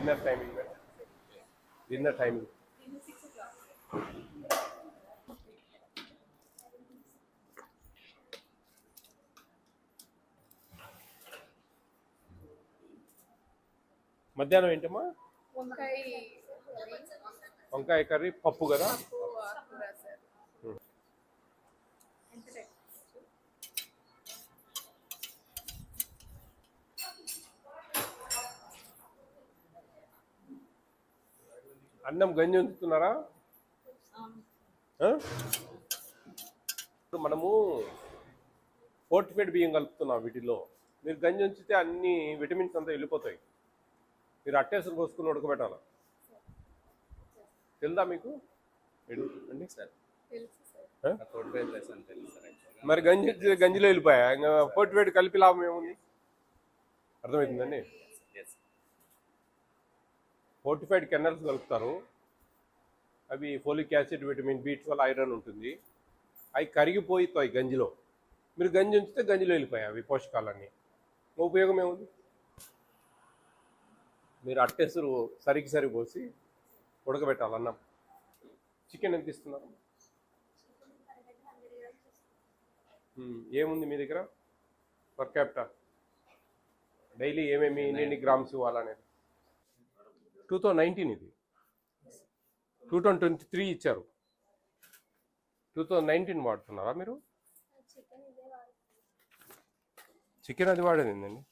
Dinner timing dinner timing మధ్యాహ్నం ఏంటమ్మా? వంకాయ వంకాయ కర్రీ పప్పు కదా కూర సార్ ఎంత టైం అన్నం గంజి ఉంచుతున్నారా? ఇప్పుడు మనము ఫోర్టిఫైడ్ బియ్యం కలుపుతున్నాం వీటిలో మీరు గంజి ఉంచితే అన్ని విటమిన్స్ అంతా వెళ్ళిపోతాయి. మీరు అట్టేసులు పోసుకుని ఉడకబెట్టాలి? తెలుదా మీకు? అండి సార్. మరి గంజి గంజిలో వెళ్ళిపోయా? ఇంకా ఫోర్టిఫైడ్ కలిపి లాభం ఏముంది? అర్థమవుతుందండి? ఫోర్టిఫైడ్ కెనల్స్ కలుపుతారు. అవి folic acid vitamin B twelve iron ఉంటుంది. అవి కరిగిపోతాయి గంజిలో. మీరు గంజి ఉంచితే గంజిలో వెళ్ళిపోయాయి అవి పోషకాలన్నీ. ఉపయోగం ఏముంది? మీరు అట్టెసరు సరికి సరి పోసి ఉడకబెట్టాలన్నాం చికెన్ ఎంత ఇస్తున్నారు? ఏముంది మీ దగ్గర? Per capita? డైలీ ఏమేమి ఎన్ని గ్రామ్స్ ఇవ్వాలనేది? టూ థౌజండ్ నైన్టీన్ ఇది. టూ థౌజండ్ ట్వంటీ త్రీ ఇచ్చారు. టూ థౌజండ్ నైన్టీన్ వాడుతున్నారా మీరు? చికెన్ అది వాడేది ఏందండి?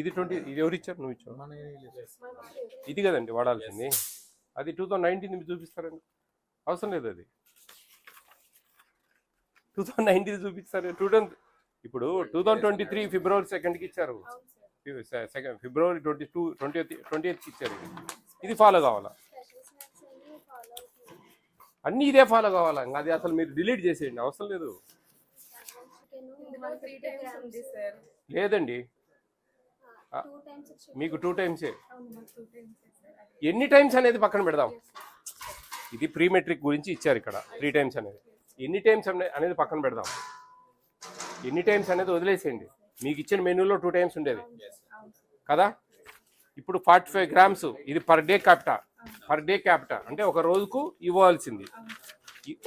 ఇది ట్వంటీ ఇది ఎవరు ఇచ్చారు? నువ్వు ఇచ్చావు? ఇది కదండి వాడాల్సింది. అది టూ థౌజండ్ నైన్టీన్ మీరు చూపిస్తారండి. అవసరం లేదు అది. టూ థౌజండ్ నైన్టీన్ చూపిస్తారు. టూ థౌజండ్ ఇప్పుడు two thousand twenty three February సెకండ్కి ఇచ్చారు. Second February twenty two twenty twenty ఎయిత్కి ఇచ్చారు ఇది ఫాలో కావాలా? అన్నీ ఇదే ఫాలో కావాలా? ఇంకా అది అసలు మీరు డిలీట్ చేసేయండి అవసరం లేదు. లేదండి. మీకు టూ టైమ్సే ఎన్ని టైమ్స్ అనేది పక్కన పెడదాం. ఇది ప్రీ మెట్రిక్ గురించి ఇచ్చారు ఇక్కడ త్రీ టైమ్స్ అనేది. ఎన్ని టైమ్స్ అనే- అనేది పక్కన పెడదాం. ఎన్ని టైమ్స్ అనేది వదిలేసేయండి. మీకు ఇచ్చిన మెనూలో టూ టైమ్స్ ఉండేది. కదా? ఇప్పుడు ఫార్టీ ఫైవ్ గ్రామ్స్ ఇది per day capita per day capita అంటే ఒక రోజుకు ఇవ్వాల్సింది.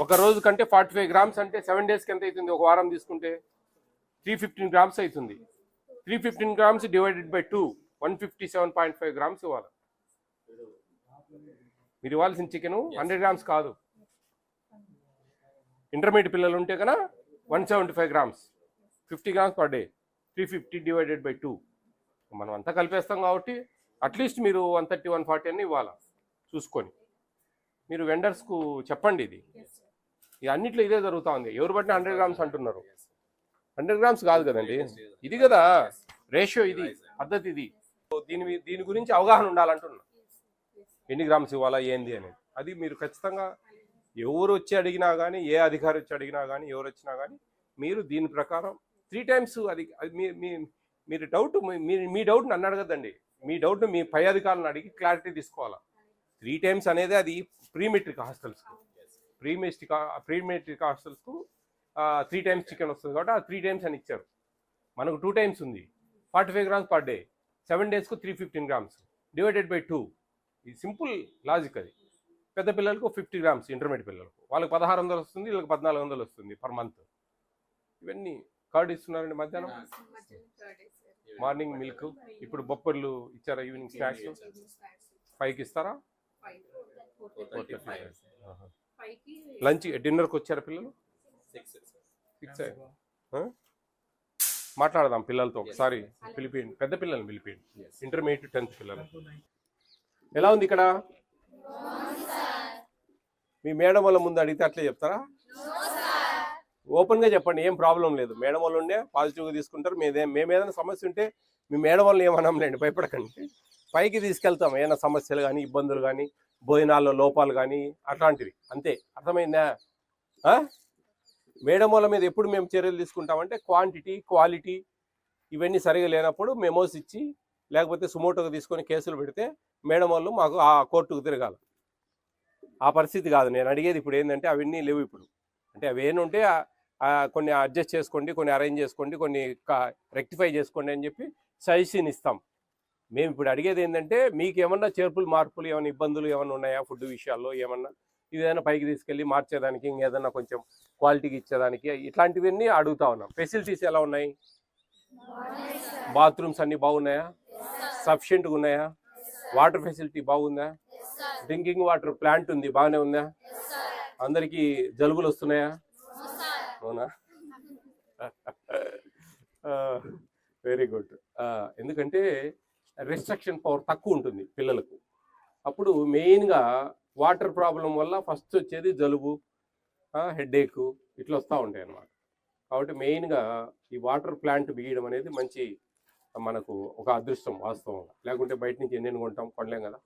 ఒక రోజు కంటే ఫార్టీ ఫైవ్ గ్రామ్స్ అంటే సెవెన్ డేస్కి ఎంత అవుతుంది? ఒక వారం తీసుకుంటే త్రీ ఫిఫ్టీన్ గ్రామ్స్ అవుతుంది. Three fifteen grams divided by two one fifty seven point five grams ఇవ్వాలి. మీరు ఇవ్వాల్సిన చికెన్ హండ్రెడ్ గ్రామ్స్ కాదు. ఇంటర్మీడియట్ పిల్లలు ఉంటే కన్నా one seventy five grams fifty grams per day three fifty divided by two మనం అంతా కలిపేస్తాం కాబట్టి అట్లీస్ట్ మీరు వన్ థర్టీ వన్ ఫార్టీ అని ఇవ్వాలి? చూసుకొని. మీరు వెండర్స్కు చెప్పండి ఇది. ఇది అన్నిట్లో ఇదే జరుగుతా ఉంది. ఎవరు బట్టి హండ్రెడ్ గ్రామ్స్ అంటున్నారు. హండ్రెడ్ గ్రామ్స్ కాదు కదండి. ఇది కదా రేషియో ఇది పద్ధతి ఇది. దీని దీని గురించి అవగాహన ఉండాలంటున్నా. ఎన్ని గ్రామ్స్ ఇవ్వాలా ఏంది అనేది. అది మీరు ఖచ్చితంగా ఎవరు వచ్చి అడిగినా కానీ ఏ అధికారి వచ్చి అడిగినా కానీ ఎవరు వచ్చినా కానీ మీరు దీని ప్రకారం త్రీ టైమ్స్ అది మీ మీ- మీరు డౌట్ మీ మీ డౌట్ నన్ను అడగద్దండి. మీ డౌట్ను మీ పై అధికారులను అడిగి క్లారిటీ తీసుకోవాలా? త్రీ టైమ్స్ అనేది అది ప్రీమెట్రిక్ హాస్టల్స్కి. ప్రీమెట్రిక్ హాస్టల్స్కు త్రీ టైమ్స్ చికెన్ వస్తుంది కాబట్టి ఆ త్రీ టైమ్స్ అని ఇచ్చారు. మనకు టూ టైమ్స్ ఉంది. Forty five grams per day. Seven డేస్కు three fifteen grams. Divided by two. ఇది సింపుల్ లాజిక్ అది. పెద్ద పిల్లలకు ఫిఫ్టీ గ్రామ్స్ ఇంటర్మీడియట్ పిల్లలకు. వాళ్ళకి పదహారు వందలు వస్తుంది వీళ్ళకి పద్నాలుగు వందలు వస్తుంది పర్ మంత్. ఇవన్నీ కార్డు ఇస్తున్నారండి మధ్యాహ్నం? మార్నింగ్ మిల్క్ ఇప్పుడు బొప్పర్లు ఇచ్చారా ఈవినింగ్ స్నాక్స్? ఫైవ్కి ఇస్తారా? లంచ్ డిన్నర్కి వచ్చారా పిల్లలు? సిక్స్ మాట్లాడదాం పిల్లలతో ఒకసారి. పిలిపియండి. పెద్ద పిల్లల్ని పిలిపియండి. ఇంటర్మీడియట్ టెన్త్ పిల్లలు. ఎలా ఉంది ఇక్కడ? మీ మేడం వాళ్ళ ముందు అడిగితే అట్లే చెప్తారా? ఓపెన్గా చెప్పండి ఏం ప్రాబ్లం లేదు. మేడం వాళ్ళు ఉండే పాజిటివ్గా తీసుకుంటారు. మీదే మేము ఏదైనా సమస్య ఉంటే మీ మేడం వాళ్ళు ఏమన్నాంలేండి భయపడకండి. పైకి తీసుకెళ్తాం ఏమైనా సమస్యలు కానీ ఇబ్బందులు కానీ భోజనాల్లో లోపాలు కానీ అట్లాంటివి. అంతే. అర్థమైందా? మేడం వాళ్ళ మీద ఎప్పుడు మేము చర్యలు తీసుకుంటామంటే క్వాంటిటీ క్వాలిటీ ఇవన్నీ సరిగా లేనప్పుడు మెమోస్ ఇచ్చి లేకపోతే సుమోటోగా తీసుకొని కేసులు పెడితే మేడం వాళ్ళు మాకు ఆ కోర్టుకు తిరగాలి. ఆ పరిస్థితి కాదు. నేను అడిగేది ఇప్పుడు ఏంటంటే అవన్నీ లేవు ఇప్పుడు. అంటే అవి ఏంటంటే కొన్ని అడ్జస్ట్ చేసుకోండి కొన్ని అరేంజ్ చేసుకోండి కొన్ని రెక్టిఫై చేసుకోండి అని చెప్పి సజెషన్ ఇస్తాం. మేము ఇప్పుడు అడిగేది ఏంటంటే మీకు ఏమన్నా చేర్పులు మార్పులు ఏమైనా ఇబ్బందులు ఏమైనా ఉన్నాయా ఫుడ్ విషయాల్లో ఏమన్నా? ఇదేదైనా పైకి తీసుకెళ్ళి మార్చేదానికి ఇంకేదన్నా కొంచెం క్వాలిటీకి ఇచ్చేదానికి ఇట్లాంటివన్నీ అడుగుతా ఉన్నాం. ఫెసిలిటీస్ ఎలా ఉన్నాయి? బాత్రూమ్స్ అన్ని బాగున్నాయా? సఫిషియెంట్గా ఉన్నాయా? వాటర్ ఫెసిలిటీ బాగుందా? డ్రింకింగ్ వాటర్ ప్లాంట్ ఉంది బాగానే ఉందా? అందరికీ జలుబులు వస్తున్నాయా? అవునా వెరీ గుడ్. ఎందుకంటే రిస్ట్రక్షన్ పవర్ తక్కువ ఉంటుంది పిల్లలకు. అప్పుడు మెయిన్గా వాటర్ ప్రాబ్లం వల్ల ఫస్ట్ వచ్చేది జలుబు హెడేక్ ఇట్లా వస్తూ ఉంటాయి అన్నమాట. కాబట్టి మెయిన్గా ఈ వాటర్ ప్లాంట్ బిగియడం అనేది మంచి మనకు ఒక అదృష్టం వాస్తవంగా. లేకుంటే బయట నుంచి ఎన్ని కొంటాం కొనలేం కదా.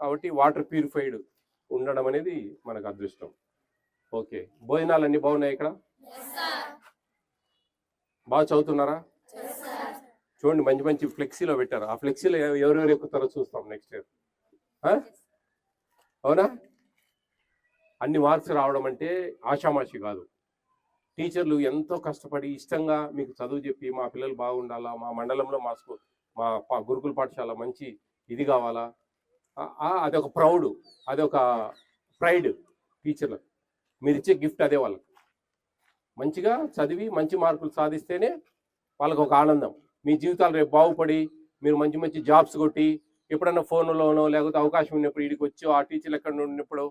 కాబట్టి వాటర్ ప్యూరిఫైడ్ ఉండడం అనేది మనకు అదృష్టం. ఓకే. భోజనాలు అన్నీ బాగున్నాయి ఇక్కడ? బాగా చదువుతున్నారా? చూడండి మంచి మంచి ఫ్లెక్సీలో పెట్టారు. ఆ ఫ్లెక్సీలో ఎవ- ఎవరెవరు ఎక్కుతారో చూస్తాం నెక్స్ట్ ఇయర్ అవునా? అన్ని మార్క్స్ రావడం అంటే ఆషామాషి కాదు. టీచర్లు ఎంతో కష్టపడి ఇష్టంగా మీకు చదువు చెప్పి మా పిల్లలు బాగుండాలా మా మండలంలో మా స్కూల్ మా గురుకుల పాఠశాల మంచి ఇది కావాలా? అదొక ప్రౌడ్ అదొక ప్రైడ్ టీచర్లకు మీరు ఇచ్చే గిఫ్ట్ అదే వాళ్ళకి. మంచిగా చదివి మంచి మార్కులు సాధిస్తేనే వాళ్ళకి ఒక ఆనందం. మీ జీవితాలు రేపు బాగుపడి మీరు మంచి మంచి జాబ్స్ కొట్టి ఎప్పుడన్నా ఫోన్లోనో లేకపోతే అవకాశం ఉన్నప్పుడు వీడికి వచ్చి ఆ టీచర్లు ఎక్కడ ఉన్నప్పుడు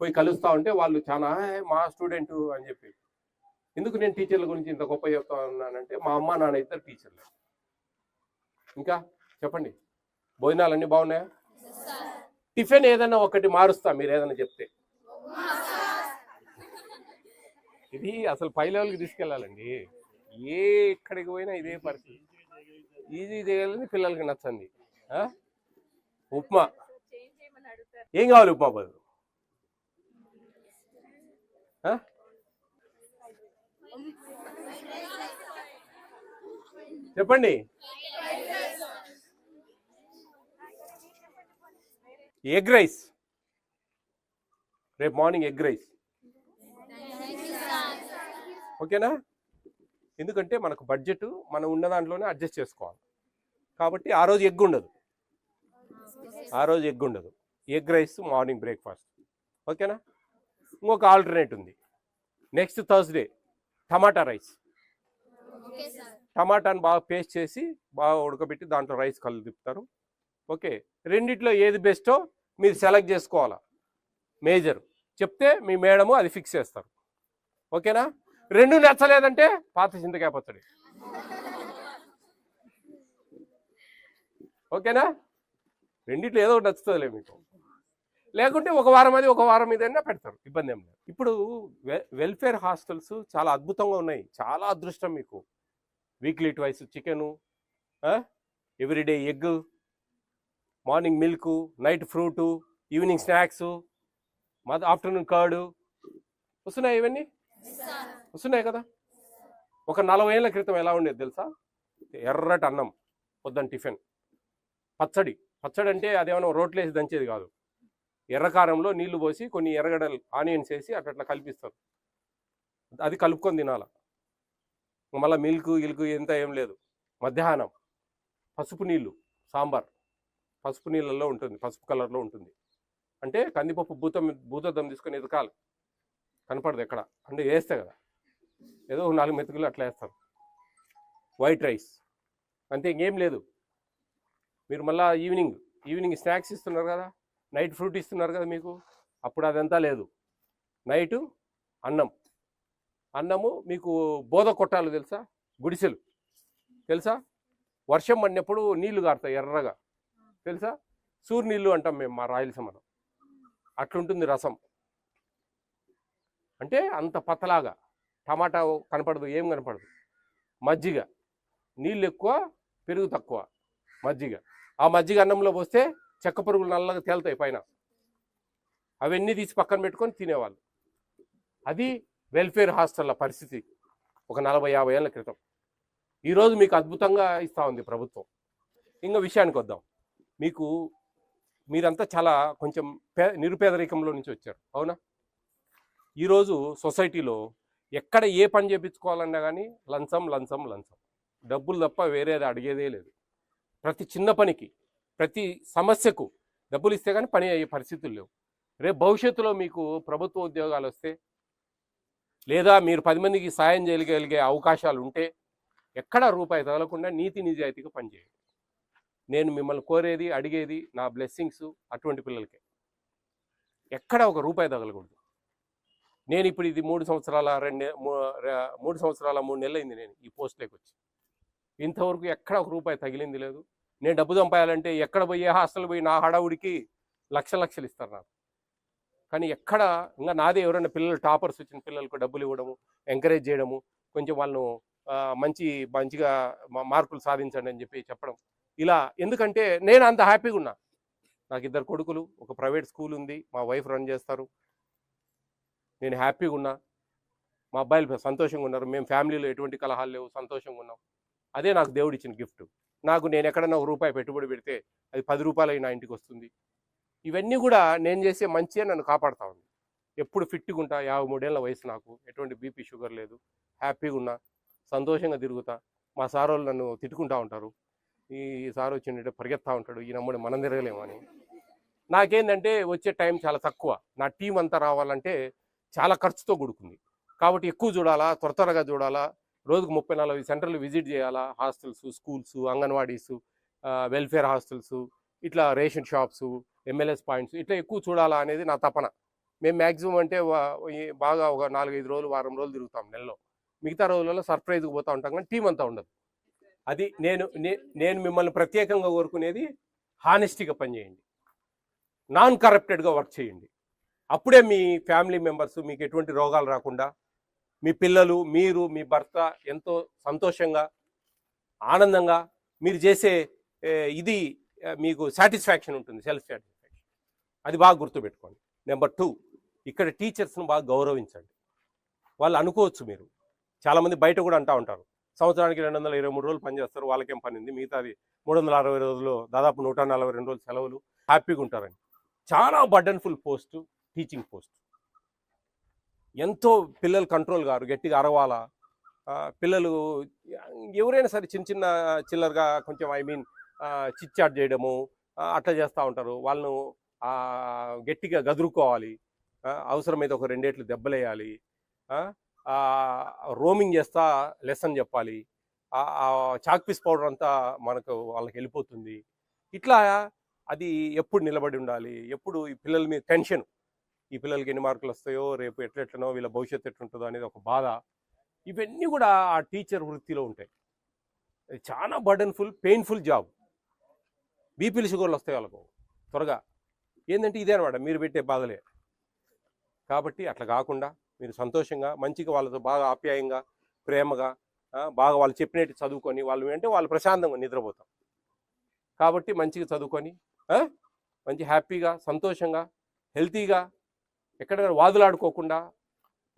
పోయి కలుస్తూ ఉంటే వాళ్ళు చాలా "ఆ, మా స్టూడెంట్ అని చెప్పి. ఎందుకు నేను టీచర్ల గురించి ఇంత గొప్ప చెప్తా ఉన్నానంటే మా అమ్మ నాన్న ఇద్దరు టీచర్లు. ఇంకా చెప్పండి. భోజనాలు అన్నీ బాగున్నాయా టిఫిన్ ఏదైనా ఒకటి మారుస్తా మీరు ఏదైనా చెప్తే. ఇది అసలు పై లెవెల్కి తీసుకెళ్ళాలండి. ఏ ఎక్కడికి పోయినా ఇదే పరిస్థితి. ఈజీ చేయాలని పిల్లలకి నచ్చండి ఉప్మా. ఏం కావాలి ఉప్మా బదులు? చెప్పండి. Egg rice. రేపు మార్నింగ్ ఎగ్ రైస్. ఓకేనా? ఎందుకంటే మనకు బడ్జెట్ మనం ఉన్న దాంట్లోనే అడ్జస్ట్ చేసుకోవాలి. కాబట్టి ఆ రోజు ఎగ్ ఉండదు. ఆ రోజు ఎగ్ ఉండదు. Egg rice morning breakfast. ఓకేనా? ఇంకొక ఆల్టర్నేట్ ఉంది. Next Thursday tomato rice. టమాటాని బాగా పేస్ట్ చేసి బాగా ఉడకబెట్టి దాంట్లో రైస్ కళ్ళు తిప్పుతారు. ఓకే? రెండిట్లో ఏది బెస్టో మీరు సెలెక్ట్ చేసుకోవాలా. మేజర్. చెప్తే మీ మేడము అది ఫిక్స్ చేస్తారు. ఓకేనా? రెండు నచ్చలేదంటే పాత చింతకాయ పచ్చడి. ఓకేనా? రెండిట్లో ఏదో ఒకటి నచ్చుతుందిలే మీకు. లేకుంటే ఒక వారం అది ఒక వారం ఇదైనా పెడతారు. ఇబ్బంది ఏం లేదు. ఇప్పుడు వెల్ఫేర్ హాస్టల్స్ చాలా అద్భుతంగా ఉన్నాయి. చాలా అదృష్టం మీకు. Weekly twice chicken everyday egg morning milk night fruit evening snacks మద ఆఫ్టర్నూన్ కర్డు. వస్తున్నాయి ఇవన్నీ? వస్తున్నాయి కదా. ఒక నలభై ఏళ్ళ క్రితం ఎలా ఉండేది తెలుసా? ఎర్రటి అన్నం పొద్దున్న టిఫిన్. పచ్చడి. పచ్చడి అంటే అదేమన్నా రోట్లేసి దంచేది కాదు. ఎర్రకారంలో నీళ్ళు పోసి కొన్ని ఎర్రగడలు ఆనియన్స్ వేసి అట్లా కల్పిస్తారు. అది కలుపుకొని తినాల. మళ్ళీ మిల్క్ ఇల్కు ఎంత ఏం లేదు. మధ్యాహ్నం పసుపు నీళ్ళు సాంబార్. పసుపు నీళ్ళల్లో ఉంటుంది. పసుపు కలర్లో ఉంటుంది. అంటే కందిపప్పు భూతం భూతద్దం తీసుకొని ఎదకాలి కనపడదు ఎక్కడ. అంటే వేస్తే కదా. ఏదో ఒక నాలుగు మెతుకులు అట్లా వేస్తారు. వైట్ రైస్ అంతే ఇంకేం లేదు. మీరు మళ్ళా ఈవినింగ్ ఈవినింగ్ స్నాక్స్ ఇస్తున్నారు కదా నైట్ ఫ్రూట్ ఇస్తున్నారు కదా మీకు అప్పుడు అదంతా లేదు. నైటు అన్నం. అన్నము మీకు బోధ కొట్టాలు తెలుసా? గుడిసెలు. తెలుసా? వర్షం పడినప్పుడు నీళ్ళు కారుతాయి ఎర్రగా. తెలుసా? సూర్నీళ్ళు అంటాం మేము మా రాయలసీమలో అట్లుంటుంది రసం. అంటే అంత పతలాగా. టమాటా కనపడదు ఏం కనపడదు. మజ్జిగ. నీళ్ళు ఎక్కువ పెరుగు తక్కువ. మజ్జిగ. ఆ మజ్జిగ అన్నంలో పోస్తే చెక్క పురుగులు నల్లగా తేలుతాయి పైన. అవన్నీ తీసి పక్కన పెట్టుకొని తినేవాళ్ళు. అది వెల్ఫేర్ హాస్టల్ల పరిస్థితి ఒక నలభై యాభై ఏళ్ళ క్రితం. ఈరోజు మీకు అద్భుతంగా ఇస్తూ ఉంది ప్రభుత్వం. ఇంకా విషయానికి వద్దాం. మీకు మీరంతా చాలా కొంచెం పే నిరుపేదరికంలో నుంచి వచ్చారు. అవునా? ఈరోజు సొసైటీలో ఎక్కడ ఏ పని చేయించుకోవాలన్నా కానీ లంచం లంచం లంచం. డబ్బులు తప్ప వేరేది అడిగేదే లేదు. ప్రతి చిన్న పనికి ప్రతి సమస్యకు డబ్బులు ఇస్తే కానీ పని అయ్యే పరిస్థితులు లేవు. రేపు భవిష్యత్తులో మీకు ప్రభుత్వ ఉద్యోగాలు వస్తే లేదా మీరు పది మందికి సాయం చేయగలిగే అవకాశాలు ఉంటే ఎక్కడ రూపాయి తగలకుండా నీతి నిజాయితీగా పనిచేయండి నేను మిమ్మల్ని కోరేది అడిగేది నా బ్లెస్సింగ్స్ అటువంటి పిల్లలకే. ఎక్కడ ఒక రూపాయి తగలకూడదు. నేను ఇప్పుడు ఇది మూడు సంవత్సరాల రెండు మూడు సంవత్సరాల మూడు నెలలు అయింది నేను ఈ పోస్ట్లోకి వచ్చి ఇంతవరకు ఎక్కడ ఒక రూపాయి తగిలింది లేదు. నేను డబ్బు సంపాయాలంటే ఎక్కడ పోయి ఏ హాస్టల్ పోయి నా హడావుడికి లక్ష లక్షలు ఇస్తారు నాకు. కానీ ఎక్కడ ఇంకా నాదే ఎవరైనా పిల్లలు టాపర్స్ వచ్చిన పిల్లలకు డబ్బులు ఇవ్వడము ఎంకరేజ్ చేయడము కొంచెం వాళ్ళను మంచి మంచిగా మా- మార్కులు సాధించండి అని చెప్పి చెప్పడం. ఇలా ఎందుకంటే నేను అంత హ్యాపీగా ఉన్నా. నాకు ఇద్దరు కొడుకులు ఒక ప్రైవేట్ స్కూల్ ఉంది మా వైఫ్ రన్ చేస్తారు. నేను హ్యాపీగా ఉన్నా. మా అబ్బాయిలు సంతోషంగా ఉన్నారు. మేము ఫ్యామిలీలో ఎటువంటి కలహాలు లేవు. సంతోషంగా ఉన్నాం. అదే నాకు దేవుడు ఇచ్చిన గిఫ్ట్. నాకు నేను ఎక్కడన్నా ఒక రూపాయి పెట్టుబడి పెడితే అది పది రూపాయలు నా ఇంటికి వస్తుంది. ఇవన్నీ కూడా నేను చేసే మంచిగా నన్ను కాపాడుతా ఉంది. ఎప్పుడు ఫిట్గా ఉంటా. యాభై మూడేళ్ళ వయసు నాకు. ఎటువంటి బీపీ షుగర్ లేదు. హ్యాపీగా ఉన్నా. సంతోషంగా తిరుగుతా. మా సార్ వాళ్ళు నన్ను తిట్టుకుంటా ఉంటారు. ఈ సార్ వచ్చిండే పరిగెత్తా ఉంటాడు. ఈ నమ్ముడు మనం తిరగలేము అని నాకేందంటే వచ్చే టైం చాలా తక్కువ. నా టీం అంతా రావాలంటే చాలా ఖర్చుతో కూడుకుంది. కాబట్టి ఎక్కువ చూడాలా త్వర త్వరగా చూడాలా రోజుకు ముప్పై నలభై సెంటర్లు విజిట్ చేయాలా hostels schools anganwadis welfare hostels ఇట్లా రేషన్ షాప్స్ ఎమ్మెల్యేస్ పాయింట్స్ ఇట్లా ఎక్కువ చూడాలా అనేది నా తపన. మేము మ్యాక్సిమం అంటే బాగా ఒక నాలుగైదు రోజులు వారం రోజులు తిరుగుతాం నెలలో. మిగతా రోజులలో సర్ప్రైజ్కి పోతూ ఉంటాం కానీ టీం అంతా ఉండదు. అది నేను నే- నేను మిమ్మల్ని ప్రత్యేకంగా కోరుకునేది హానెస్టీగా పనిచేయండి. నాన్ కరప్టెడ్గా వర్క్ చేయండి. అప్పుడే మీ ఫ్యామిలీ మెంబర్స్ మీకు ఎటువంటి రోగాలు రాకుండా మీ పిల్లలు మీరు మీ భర్త ఎంతో సంతోషంగా ఆనందంగా మీరు చేసే ఇది మీకు సాటిస్ఫాక్షన్ ఉంటుంది సెల్ఫ్ సాటిస్ఫాక్షన్. అది బాగా గుర్తుపెట్టుకోండి. నెంబర్ టూ ఇక్కడ టీచర్స్ను బాగా గౌరవించండి. వాళ్ళు అనుకోవచ్చు మీరు. చాలామంది బయట కూడా అంటూ ఉంటారు. సంవత్సరానికి రెండు వందల ఇరవై మూడు రోజులు పనిచేస్తారు వాళ్ళకేం పని ఉంది? మిగతాది మూడు వందల అరవై రోజులు దాదాపు నూట నలభై రెండు రోజులు సెలవులు హ్యాపీగా ఉంటారని. చాలా బర్డన్ఫుల్ పోస్టు. టీచింగ్ పోస్ట్ ఎంతో పిల్లలు కంట్రోల్ గారు గట్టిగా అరవాలా? పిల్లలు ఎవరైనా సరే చిన్న చిన్న చిల్లరగా కొంచెం ఐ మీన్ చిచ్చాట్ చేయడము అట్లా చేస్తూ ఉంటారు. వాళ్ళను గట్టిగా గదురుకోవాలి. అవసరమైతే ఒక రెండేట్లు దెబ్బలేయాలి. రోమింగ్ చేస్తా లెసన్ చెప్పాలి. Chalk piece chalk piece powder అంతా మనకు వాళ్ళకి వెళ్ళిపోతుంది. ఇట్లా అది ఎప్పుడు నిలబడి ఉండాలి? ఎప్పుడు ఈ పిల్లల మీద టెన్షన్ ఈ పిల్లలకి ఎన్ని మార్కులు వస్తాయో రేపు ఎట్లెట్లనో వీళ్ళ భవిష్యత్తు ఎట్లుంటుందో అనేది ఒక బాధ. ఇవన్నీ కూడా ఆ టీచర్ వృత్తిలో ఉంటాయి. చాలా బర్డన్ఫుల్ పెయిన్ఫుల్ జాబ్ బీపీలు షుగర్లు వస్తాయి వాళ్ళకు. త్వరగా. ఏంటంటే ఇదే అనమాట మీరు పెట్టే బాధలే. కాబట్టి అట్లా కాకుండా మీరు సంతోషంగా మంచిగా వాళ్ళతో బాగా ఆప్యాయంగా ప్రేమగా బాగా వాళ్ళు చెప్పినట్టు చదువుకొని వాళ్ళు అంటే వాళ్ళు ప్రశాంతంగా నిద్రపోతాం. కాబట్టి మంచిగా చదువుకొని మంచి హ్యాపీగా సంతోషంగా హెల్తీగా ఎక్కడ వాదులాడుకోకుండా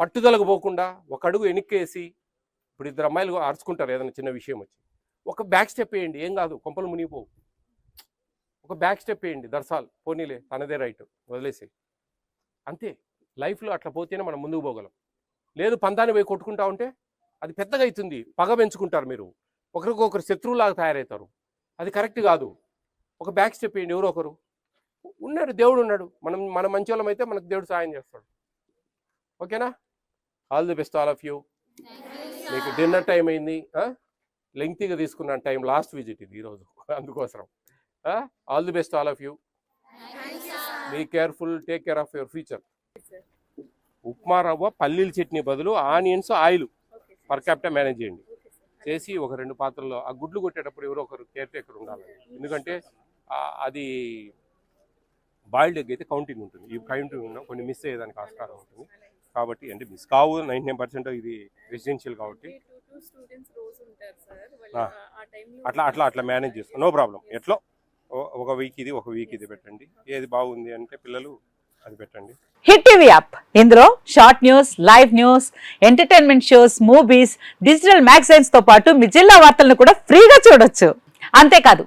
పట్టుదలకు పోకుండా ఒక అడుగు వెనక్కేసి ఇప్పుడు ఇద్దరు అమ్మాయిలు అరుచుకుంటారు ఏదైనా చిన్న విషయం వచ్చి. ఒక బ్యాక్ స్టెప్ వేయండి ఏం కాదు కొంపలు మునిగిపోవు. ఒక బ్యాక్ స్టెప్ వేయండి దర్శాల్ పోనీలే తనదే రైట్ వదిలేసి అంతే లైఫ్లో అట్లా పోతేనే మనం ముందుకు పోగలం. లేదు పంతాన్ని పోయి కొట్టుకుంటా ఉంటే అది పెద్దగా అవుతుంది పగ పెంచుకుంటారు మీరు. ఒకరికొకరు శత్రువులాగా తయారవుతారు. అది కరెక్ట్ కాదు. ఒక బ్యాక్ స్టెప్ వేయండి ఎవరో ఒకరు. ఉన్నాడు దేవుడు ఉన్నాడు. మనం మన మంచి అయితే మనకు దేవుడు సాయం చేస్తాడు. ఓకేనా? All the best all of you మీకు డిన్నర్ టైం అయింది లెంగ్తీగా తీసుకున్నాను టైం లాస్ట్ విజిట్ ఇది ఈరోజు అందుకోసం. All the best all of you be careful take care of your future upma రవ్వ పల్లీల చట్నీ బదులు onions oil per capital manage చేయండి. చేసి ఒక రెండు పాత్రల్లో ఆ గుడ్లు కొట్టేటప్పుడు ఎవరో ఒకరు కేర్ టేకర్ ఉండాలి ఎందుకంటే అది బాయిల్డ్ ఎగ్ అయితే కౌంటింగ్ ఉంటుంది. ఈ కౌంటింగ్ ఉన్న కొన్ని మిస్ అయ్యేదానికి ఆస్కారం ఉంటుంది. కాబట్టి అంటే మిస్ కావు నైంటీ నైన్ పర్సెంట్ ఇది రెసిడెన్షియల్ కాబట్టి. అట్లా అట్లా అట్లా మేనేజ్ చేసుకో నో ప్రాబ్లం. ఎట్లో? ఓ- ఒక వీక్ ఇది ఒక వీక్ ఇది పెట్టండి. ఏది బాగుంది అంటే పిల్లలు అది పెట్టండి. Hit TV app. ఇందులో short news live news entertainment shows movies digital మ్యాగజైన్స్తో పాటు మీ జిల్లా వార్తలను కూడా ఫ్రీగా చూడొచ్చు. అంతేకాదు